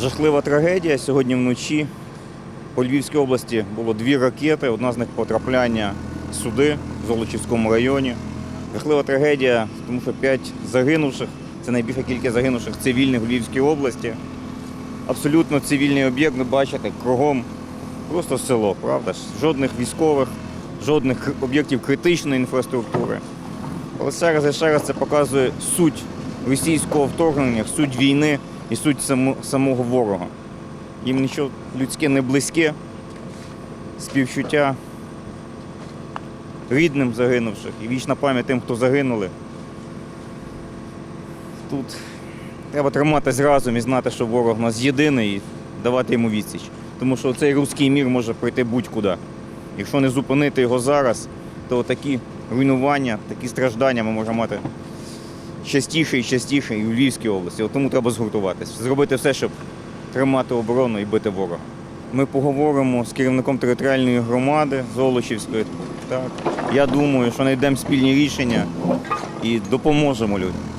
Жахлива трагедія. Сьогодні вночі по Львівській області було дві ракети. Одна з них потрапляння сюди, в Золочівському районі. Жахлива трагедія, тому що п'ять загинувших. Це найбільша кількість загинувших цивільних в Львівській області. Абсолютно цивільний об'єкт, ви бачите, кругом просто село, правда ж? Жодних військових, жодних об'єктів критичної інфраструктури. Але ще раз і ще раз це показує суть російського вторгнення, суть війни і суть само- самого ворога. Їм нічого людське не близьке, співчуття рідним загинувших і вічна пам'ять тим, хто загинули. Тут треба триматись разом і знати, що ворог у нас єдиний і давати йому відсіч. Тому що цей руський мір може прийти будь-куди. Якщо не зупинити його зараз, то такі руйнування, такі страждання ми можемо мати частіше і частіше і в Львівській області. От тому треба згуртуватись, зробити все, щоб тримати оборону і бити ворога. Ми поговоримо з керівником територіальної громади Золочівської. Так. Я думаю, що знайдемо спільні рішення і допоможемо людям.